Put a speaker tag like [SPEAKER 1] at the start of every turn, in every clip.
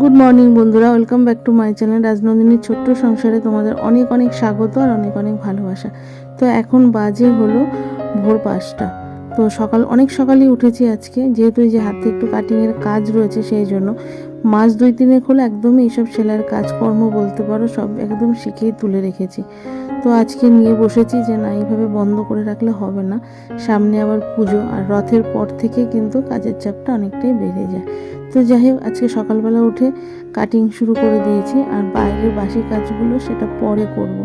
[SPEAKER 1] Good morning বন্ধুরা। Welcome back to my channel রাজনন্দিনীর ছোট্ট সংসারে তোমাদের অনেক অনেক স্বাগত আর অনেক অনেক ভালোবাসা। তো এখন বাজে হলো ভোর পাঁচটা। তো সকাল, অনেক সকালেই উঠেছি আজকে, যেহেতু এই যে হাতে একটু কাটিংয়ের কাজ রয়েছে সেই জন্য। মাস দুই তিনেক হলো একদমই এইসব সেলাইয়ের কাজকর্ম বলতে পারো, সব একদম শিখেই তুলে রেখেছি। তো আজকে নিয়ে বসেছি যে না, এইভাবে বন্ধ করে রাখলে হবে না। সামনে আবার পুজো, আর রথের পর থেকে কিন্তু কাজের চাপটা অনেকটাই বেড়ে যায়। তো যাই হোক, আজকে সকালবেলা উঠে কাটিং শুরু করে দিয়েছি আর বাইরের বাসি কাজগুলো সেটা পরে করব।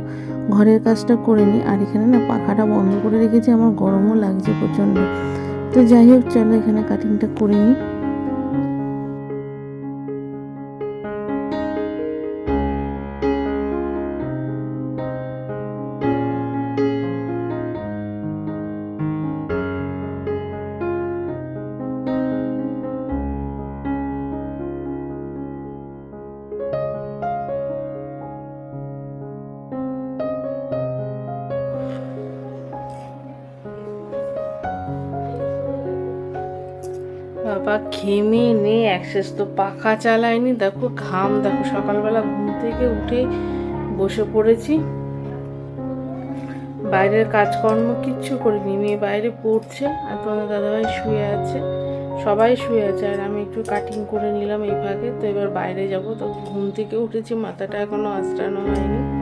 [SPEAKER 1] ঘরের কাজটা করে নিই আর এখানে না পাখাটা বন্ধ করে রেখেছি, আমার গরমও লাগছে প্রচণ্ড তো যাই হোক, চলো এখানে কাটিংটা করে নিই বাবা ঘেমে নেই অ্যাক্সেস তো পাখা চালায়নি। দেখো ঘাম, দেখো সকালবেলা ঘুম থেকে উঠে বসে পড়েছি। বাইরের কাজকর্ম কিচ্ছু করিনি, মেয়ে বাইরে পড়ছে আর তোমাদের দাদাভাই শুয়ে আছে, সবাই শুয়ে আছে। আর আমি একটু কাটিং করে নিলাম এই ফাঁকে তো এবার বাইরে যাব। তো ঘুম থেকে উঠেছি, মাথাটা এখনও আঁচড়ানো হয়নি।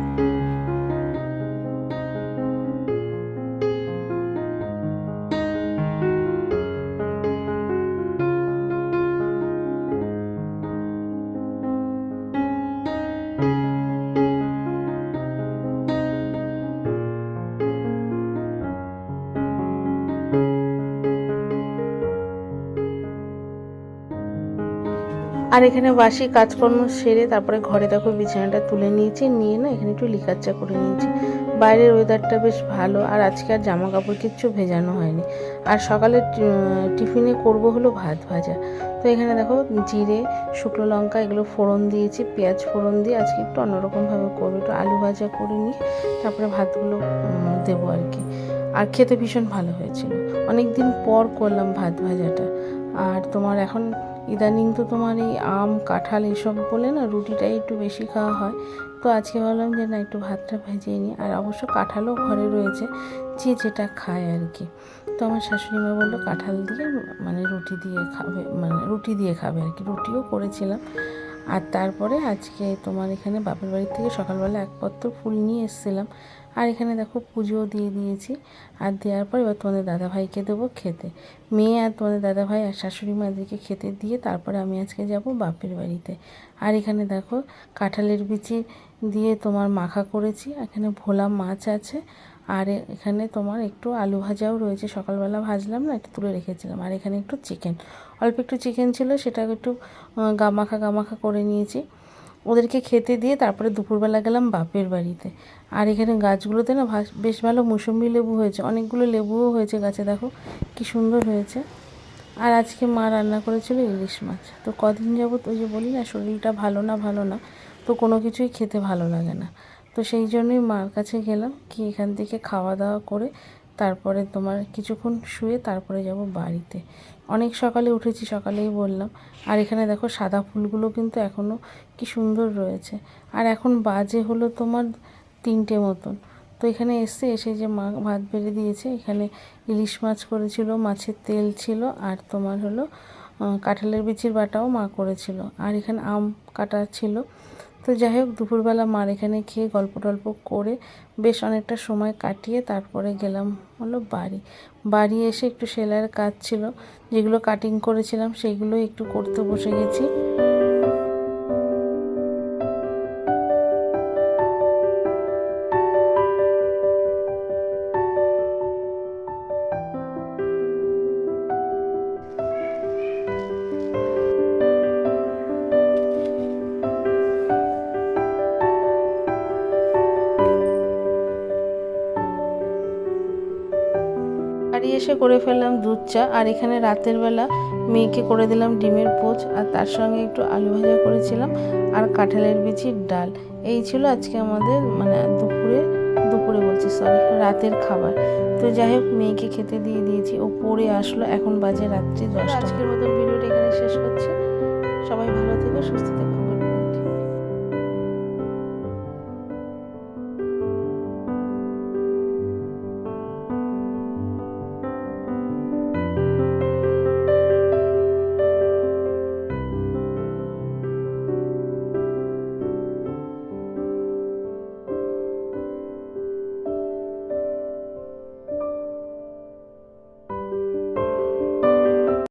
[SPEAKER 1] আর এখানে বাসি কাজকর্ম সেরে তারপরে ঘরে দেখো বিছানাটা তুলে নিয়েছি, নিয়ে না এখানে একটু লিকার চা করে নিয়েছি। বাইরের ওয়েদারটা বেশ ভালো আর আজকে আর জামা কাপড় কিচ্ছু ভেজানো হয়নি। আর সকালে টিফিনে করব হলো ভাত ভাজা। তো এখানে দেখো জিরে, শুকনো লঙ্কা এগুলো ফোড়ন দিয়েছি, পেঁয়াজ ফোড়ন দিয়ে আজকে একটু অন্যরকমভাবে করব, একটু আলু ভাজা করে নিয়ে তারপরে ভাতগুলো দেবো আর কি। আর খেতে ভীষণ ভালো হয়েছিল। অনেক দিন পর করলাম ভাত ভাজাটা। আর তোমার এখন ইদানিং তো তোমার এই আম, কাঁঠাল এসব বলে না রুটিটাই একটু বেশি খাওয়া হয়। তো আজকে ভাবলাম যে না, একটু ভাতটা ভেজেই নিই। আর অবশ্য কাঁঠালও ঘরে রয়েছে, যে যেটা খায় আর কি। তো আমার শাশুড়ি মা বলল, কাঁঠাল দিয়ে মানে রুটি দিয়ে খাবে মানে রুটি দিয়ে খাবে আর কি। রুটিও করেছিলাম। আর তারপরে আজকে তোমার এখানে বাপের বাড়ির থেকে সকালবেলা এক পত্র ফুল নিয়ে এসেছিলাম। আর এখানে দেখো পুজোও দিয়ে দিয়েছি। আর দেওয়ার পর এবার তোমাদের দাদাভাইকে দেবো খেতে। মেয়ে আর তোমাদের দাদাভাই আর শাশুড়ি মাদেরকে খেতে দিয়ে তারপরে আমি আজকে যাব বাপের বাড়িতে। আর এখানে দেখো কাঁঠালের বিচি দিয়ে তোমার মাখা করেছি। এখানে ভোলা মাছ আছে। আর এখানে তোমার একটু আলু ভাজাও রয়েছে। সকালবেলা ভাজলাম না, একটু তুলে রেখেছিলাম। আর এখানে একটু চিকেন। অল্প একটু চিকেন ছিল সেটাকে একটু গামাখা গামাখা করে নিয়েছি। ওদেরকে খেতে দিয়ে তারপরে দুপুরবেলা গেলাম বাপের বাড়িতে। আর এখানে গাছগুলোতে না বেশ ভালো মৌসুম্বি লেবু হয়েছে। অনেকগুলো লেবুও হয়েছে গাছে, দেখো কি সুন্দর হয়েছে। আর আজকে মা রান্না করেছিল ইলিশ মাছ। তো কদিন যাবত ওই যে বলি না, শরীরটা ভালো না ভালো না, তো কোনো কিছুই খেতে ভালো লাগে না। তো সেই জন্যই মার কাছে গেলাম কি এখান থেকে খাওয়া দাওয়া করে তারপরে তোমার কিছুক্ষণ শুয়ে তারপরে যাব বাড়িতে। অনেক সকালে উঠেছি, সকালেই বললাম। আর এখানে দেখো সাদা ফুলগুলো কিন্তু এখনও কি সুন্দর রয়েছে। আর এখন বাজে হলো তোমার তিনটে মতন। তো এখানে এসে এসে যে মা ভাত বেড়ে দিয়েছে, এখানে ইলিশ মাছ করেছিল, মাছের তেল ছিল, আর তোমার হলো কাঁঠালের বিচির বাটাও মা করেছিল। আর এখানে আম কাটা ছিল। তো যাই হোক দুপুরবেলা মার এখানে খেয়ে গল্প টল্প করে বেশ অনেকটা সময় কাটিয়ে তারপরে গেলাম হলো বাড়ি। বাড়ি এসে একটু সেলাইয়ের কাজ ছিল, যেগুলো কাটিং করেছিলাম সেইগুলো একটু করতে বসে গেছি। বাড়ি এসে করে ফেললাম দুধ চা, আর এখানে রাতের বেলা মেয়েকে করে দিলাম ডিমের পোচ, আর তার সঙ্গে একটু আলু ভাজা করেছিলাম আর কাঁঠালের বিচির ডাল। এই ছিল আজকে আমাদের মানে দুপুরে দুপুরে বলছি সরি রাতের খাবার। তো যাই হোক, মেয়েকে খেতে দিয়ে দিয়েছি, ও পড়ে আসলো, এখন বাজে রাত্রি দশটা। আজকের মতো ভিডিওটা এখানে শেষ করছি। সবাই ভালো থেকো, সুস্থ থেকো।